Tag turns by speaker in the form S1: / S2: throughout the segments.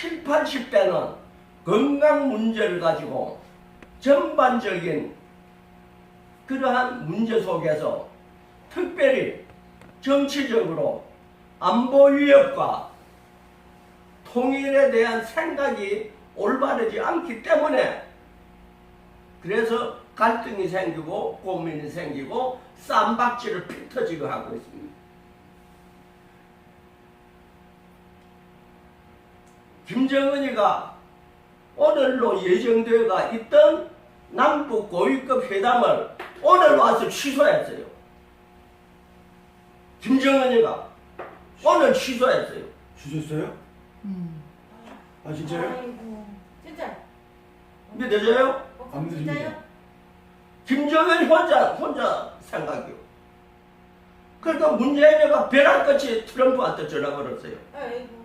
S1: 7, 80대는 건강 문제를 가지고 전반적인 그러한 문제 속에서 특별히 정치적으로 안보 위협과 통일에 대한 생각이 올바르지 않기 때문에 그래서 갈등이 생기고 고민이 생기고 쌈박질을 피터지고 하고 있습니다. 김정은이가 오늘로 예정되어가 있던 남북 고위급 회담을 오늘 와서 취소했어요. 김정은이가 오늘 취소했어요.
S2: 주셨어요?
S3: 음.
S2: 아 진짜요?
S4: 아이고, 진짜.
S1: 믿어져요?
S4: 어,
S2: 안.
S4: 진짜요?
S1: 김정은이 혼자 혼자 생각이요. 그러니까 문재인이가 벼락같이 트럼프한테 전화 걸었어요.
S4: 아이고.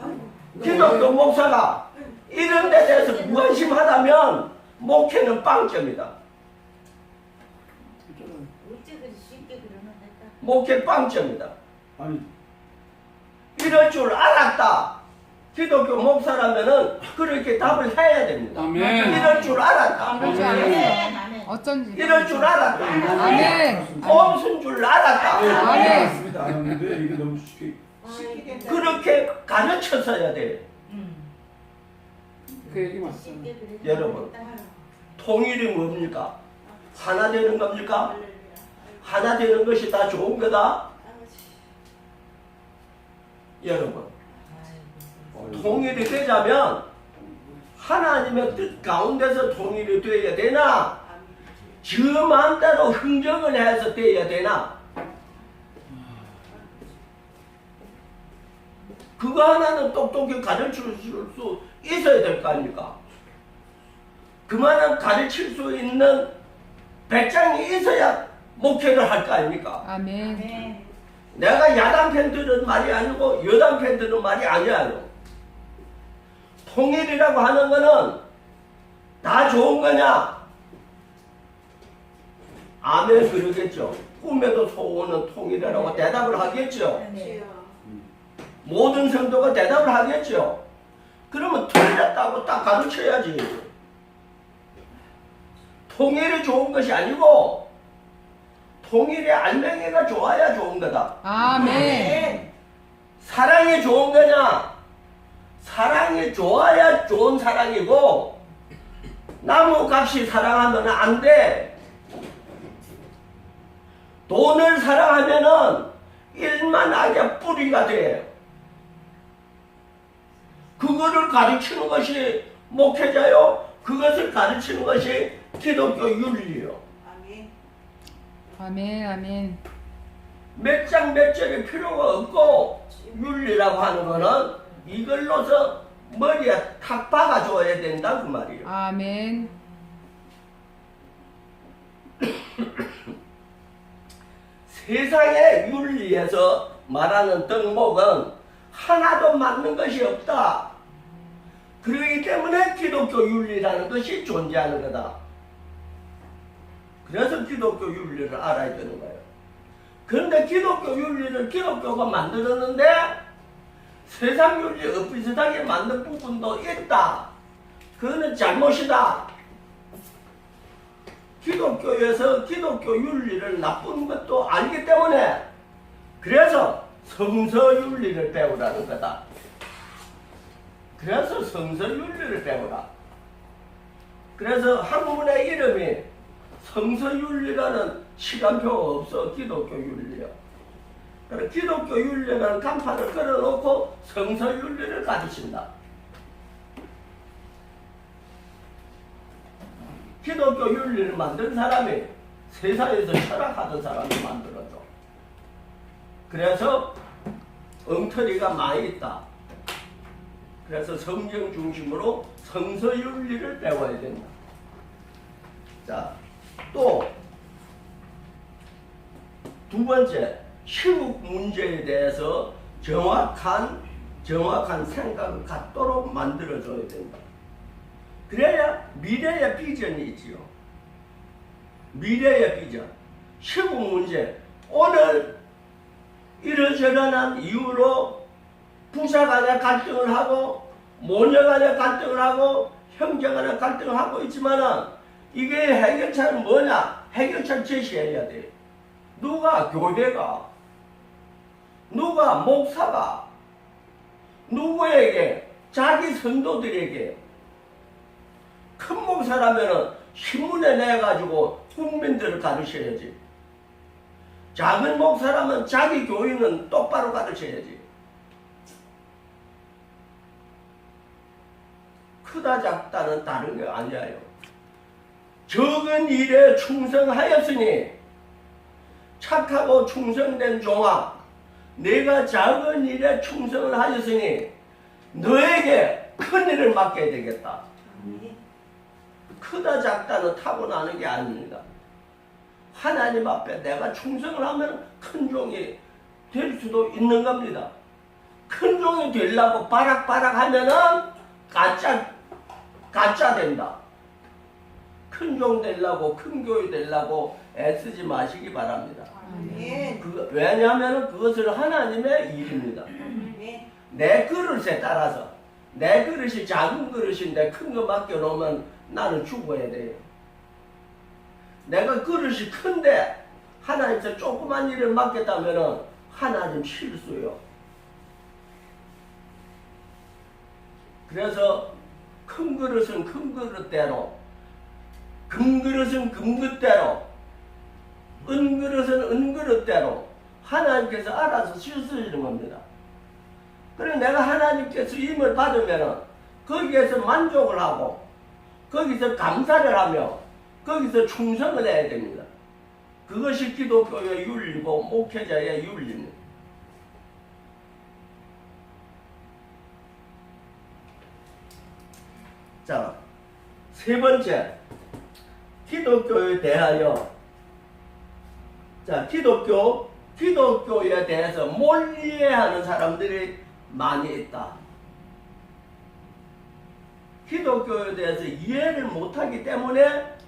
S4: 아이고.
S1: 기독교 목사가 이런 데 대해서 무관심하다면 목회는 빵점이다. 목회 빵점이다.
S2: 아니
S1: 이럴 줄 알았다. 기독교 목사라면은 그렇게 답을 해야 됩니다.
S5: 아멘.
S1: 이럴 줄 알았다.
S4: 아멘. 아멘.
S3: 어쩐지.
S1: 이럴 줄 알았다.
S3: 아멘.
S1: 없은 줄 알았다.
S2: 네,
S3: 아멘.
S2: 맞습니다. 안 왔는데 이게 너무 쉽게.
S1: 그렇게 가르쳤어야 돼.
S4: 음.
S5: 그 얘기
S4: 그러는
S1: 여러분. 통일이 뭡니까? 하나 되는 겁니까? 하나 되는 것이 다 좋은 거다? 여러분. 통일이 되자면 하나님의 뜻 가운데서 통일이 되어야 되나? 저 마음대로 흥정을 해서 되어야 되나? 그거 하나는 똑똑히 가르칠 수 있어야 될 거 아닙니까? 그만한 가르칠 수 있는 배짱이 있어야 목회를 할 거 아닙니까?
S3: 아멘.
S4: 아멘.
S1: 내가 야당 팬들은 말이 아니고 여당 팬들은 말이 아니에요. 통일이라고 하는 거는 다 좋은 거냐? 아멘 그러겠죠. 꿈에도 소원은 통일이라고 대답을 하겠죠.
S4: 아멘.
S1: 모든 성도가 대답을 하겠죠. 그러면 틀렸다고 딱 가르쳐야지. 통일이 좋은 것이 아니고 통일의 알맹이가 좋아야 좋은 거다.
S3: 아멘.
S1: 사랑이 좋은 거냐? 사랑이 좋아야 좋은 사랑이고 나무 값이 사랑하면 안 돼. 돈을 사랑하면은 일만 악의 뿌리가 돼. 그거를 가르치는 것이 목회자요. 그것을 가르치는 것이 기독교 윤리요.
S3: 아멘. 아멘.
S1: 몇 장 몇 절이 필요가 없고 윤리라고 하는 거는 이걸로서 머리에 탁 박아줘야 된다 그 말이에요.
S3: 아멘.
S1: 세상의 윤리에서 말하는 덕목은 하나도 맞는 것이 없다. 그러기 때문에 기독교 윤리라는 것이 존재하는 거다. 그래서 기독교 윤리를 알아야 되는 거예요. 그런데 기독교 윤리를 기독교가 만들었는데 세상 윤리 엇비슷하게 만든 부분도 있다. 그거는 잘못이다. 기독교에서 기독교 윤리를 나쁜 것도 알기 때문에 그래서 성서 윤리를 배우라는 거다. 그래서 성서 윤리를 배우라. 그래서 학문의 이름이 성서 윤리라는 시간표가 없어 기독교. 그래서 기독교 윤리라는 간판을 걸어놓고 성서 윤리를 가르친다. 기독교 윤리를 만든 사람이 세상에서 철학하던 사람이 만들어줘. 그래서 엉터리가 많이 있다. 그래서 성경 중심으로 성서 윤리를 배워야 된다. 자, 또 두 번째, 시국 문제에 대해서 정확한 정확한 생각을 갖도록 만들어줘야 된다. 그래야 미래의 비전이 있지요. 미래의 비전. 시국 문제. 오늘 이러저러한 이유로 부자 간에 갈등을 하고 모녀 간에 갈등을 하고 형제 간에 갈등을 하고 있지만은 이게 해결책은 뭐냐? 해결책 제시해야 돼. 누가 교대가 누가 목사가 누구에게 자기 성도들에게 큰 목사라면은 신문에 내 가지고 국민들을 가르쳐야지. 작은 목사라면 자기 교인은 똑바로 가르쳐야지. 크다 작다는 다른 게 아니에요. 적은 일에 충성하였으니 착하고 충성된 종아 내가 작은 일에 충성을 하였으니 너에게 큰 일을 맡겨야 되겠다. 크다 작다는 타고나는 게 아닙니다. 하나님 앞에 내가 충성을 하면 큰 종이 될 수도 있는 겁니다. 큰 종이 되려고 바락바락 하면은 가짜, 가짜 된다. 큰 종 되려고, 큰 교회 되려고 애쓰지 마시기 바랍니다.
S4: 아멘.
S1: 그, 왜냐하면 그것은 하나님의 일입니다.
S4: 아멘.
S1: 내 그릇에 따라서 내 그릇이 작은 그릇인데 큰 거 맡겨놓으면 나는 죽어야 돼요. 내가 그릇이 큰데 하나님께 조그만 일을 맡겼다면 하나님 실수요. 그래서 큰 그릇은 큰 그릇대로 금 그릇은 금 그릇대로 은 그릇은 은 그릇대로 하나님께서 알아서 실수해주는 겁니다. 그래 내가 하나님께서 임을 받으면 거기에서 만족을 하고 거기서 감사를 하며 거기서 충성을 해야 됩니다. 그것이 기독교의 윤리고 목회자의 윤리입니다. 자, 세 번째 기독교에 대하여 자 기독교 기독교에 대해서 몰리해하는 사람들이 많이 있다. 기독교에 대해서 이해를 못하기 때문에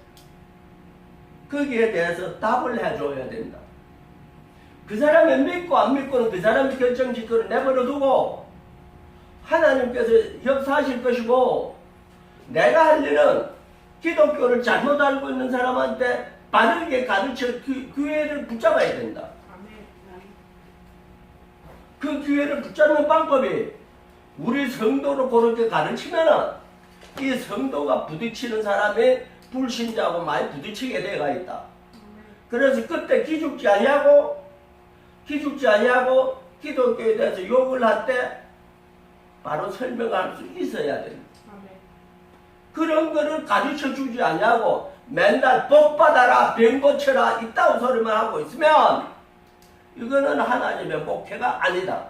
S1: 거기에 대해서 답을 해줘야 된다. 그 사람이 믿고 안 믿고는 그 사람이 결정짓고를 내버려 두고 하나님께서 역사하실 것이고 내가 할 일은 기독교를 잘못 알고 있는 사람한테 바르게 가르쳐 그 기회를 붙잡아야 된다. 그 기회를 붙잡는 방법이 우리 성도로 그렇게 가르치면은 이 성도가 부딪히는 사람이 불신자하고 많이 부딪히게 돼가 있다. 그래서 그때 기죽지 아니하고 기죽지 아니하고 기독교에 대해서 욕을 할 때 바로 설명할 수 있어야 됩니다. 그런 거를 가르쳐 주지 아니하고 맨날 복 받아라 병 고쳐라 이따구 소리만 하고 있으면 이거는 하나님의 목회가 아니다.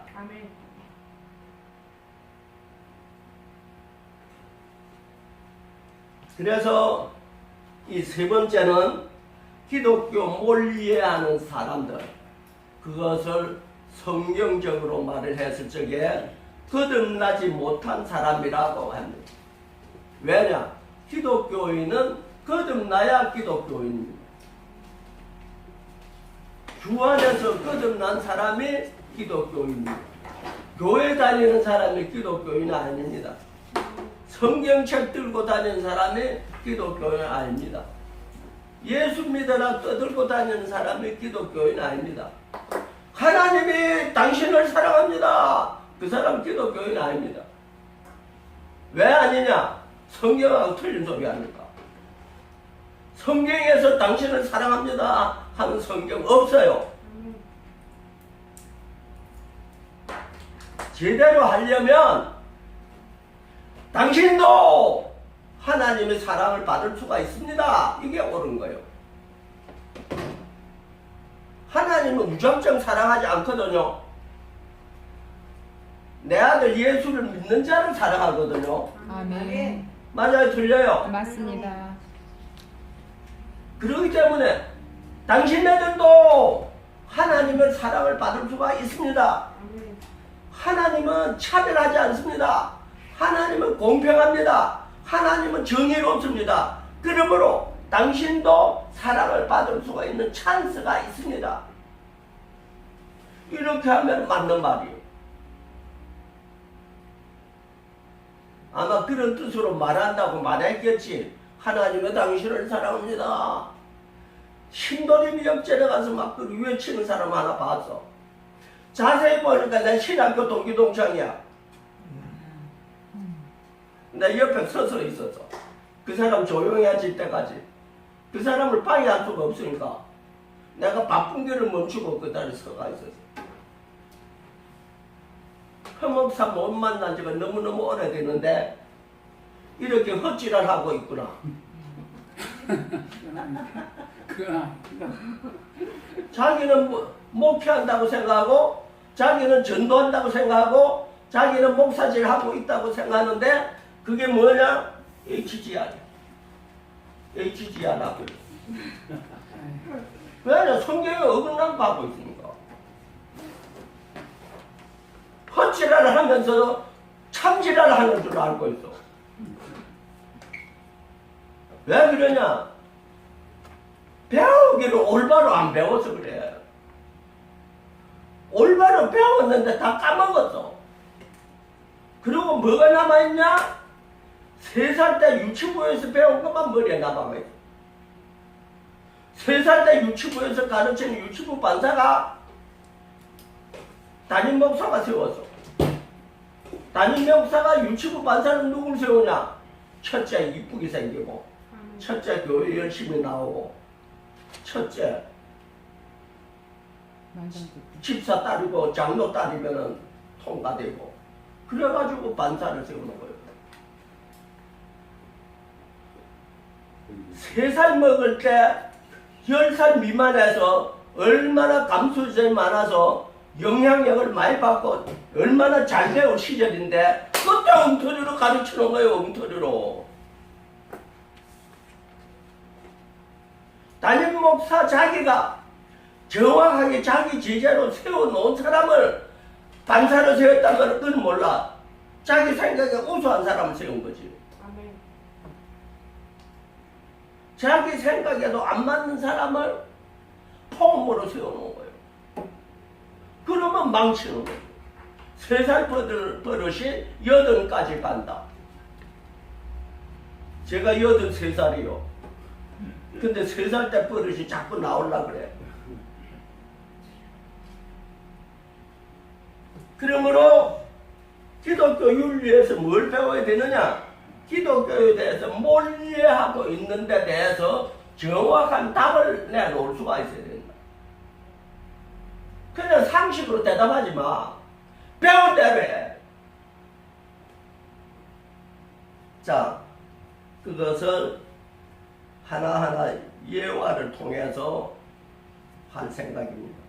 S1: 그래서 이 세 번째는 기독교 몰리해하는 사람들 그것을 성경적으로 말을 했을 적에 거듭나지 못한 사람이라고 합니다. 왜냐? 기독교인은 거듭나야 기독교인입니다. 주 안에서 거듭난 사람이 기독교인입니다. 교회 다니는 사람이 기독교인 아닙니다. 성경책 들고 다니는 사람이 기독교인 아닙니다. 예수 믿어라 떠들고 다니는 사람이 기독교인 아닙니다. 하나님이 당신을 사랑합니다. 그 사람 기독교인 아닙니다. 왜 아니냐? 성경하고 틀린 소리 아닙니까? 성경에서 당신을 사랑합니다 하는 성경 없어요. 제대로 하려면 당신도 하나님의 사랑을 받을 수가 있습니다. 이게 옳은 거예요. 하나님은 무작정 사랑하지 않거든요. 내 아들 예수를 믿는 자를 사랑하거든요.
S3: 아멘.
S1: 맞아요, 틀려요.
S3: 맞습니다.
S1: 그렇기 때문에 당신네들도 하나님의 사랑을 받을 수가 있습니다. 하나님은 차별하지 않습니다. 하나님은 공평합니다. 하나님은 정의롭습니다. 그러므로 당신도 사랑을 받을 수가 있는 찬스가 있습니다. 이렇게 하면 맞는 말이에요. 아마 그런 뜻으로 말한다고 말했겠지. 하나님은 당신을 사랑합니다. 신도림 역전에 가서 막 그 외치는 사람 하나 봤어. 자세히 보니까 내 신학교 동기 동창이야. 내 옆에 서서 있었어. 그 사람 조용해질 때까지. 그 사람을 방해할 수가 없으니까 내가 바쁜 길을 멈추고 그 자리에 서가 있었어. 허목사 못 만난 지가 너무너무 오래됐는데 이렇게 헛질을 하고 있구나. 자기는 뭐- 목회한다고 생각하고 자기는 전도한다고 생각하고 자기는 목사질 하고 있다고 생각하는데 그게 뭐냐? HGR. HGR 하고 있어. 왜냐? 성경에 어긋난 거 하고 있으니까. 헛지랄을 하면서 참지랄을 하는 줄 알고 있어. 왜 그러냐? 배우기를 올바로 안 배워서 그래. 올바로 배웠는데 다 까먹었어. 그리고 뭐가 남아있냐? 세 살 때 유치부에서 배운 것만 머리에 남아있어. 세 살 때 유치부에서 가르치는 유치부 반사가 담임 목사가 세웠어. 담임 목사가 유치부 반사는 누굴 세우냐? 첫째 이쁘게 생기고, 첫째 교회 열심히 나오고, 첫째. 집사 딸이고 장로 딸이면은 통과되고 그래가지고 반사를 세우는 거예요. 세 살 먹을 때 열 살 미만에서 얼마나 감수성이 많아서 영향력을 많이 받고 얼마나 잘 배운 시절인데 그때 엉터리로 가르치는 거예요 엉터리로 담임 목사 자기가 정확하게 자기 제자로 세워놓은 사람을 반사로 세웠다는 건 몰라. 자기 생각에 우수한 사람을 세운 거지. 자기 생각에도 안 맞는 사람을 폼으로 세워놓은 거예요. 망치는 거예요. 세살 버릇이 여든까지 간다. 제가 여든 세 살이요. 근데 세 살 때 버릇이 자꾸 나올라 그래. 그러므로 기독교 윤리에서 뭘 배워야 되느냐? 기독교에 대해서 뭘 이해하고 있는 데 대해서 정확한 답을 내놓을 수가 있어야 된다. 그냥 상식으로 대답하지 마. 배운 대로 해. 자, 그것을 하나하나 예화를 통해서 할 생각입니다.